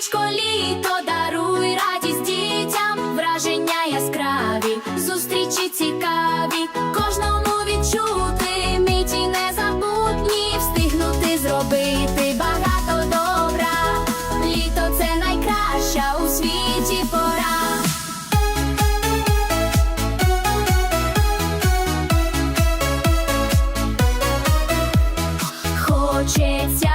сонечко літо даруй радість дітям, враження яскраві, зустрічі цікаві, кожному відчути миті незабутні, встигнути зробити багато добра. Літо це найкраща у світі пора. Хочеться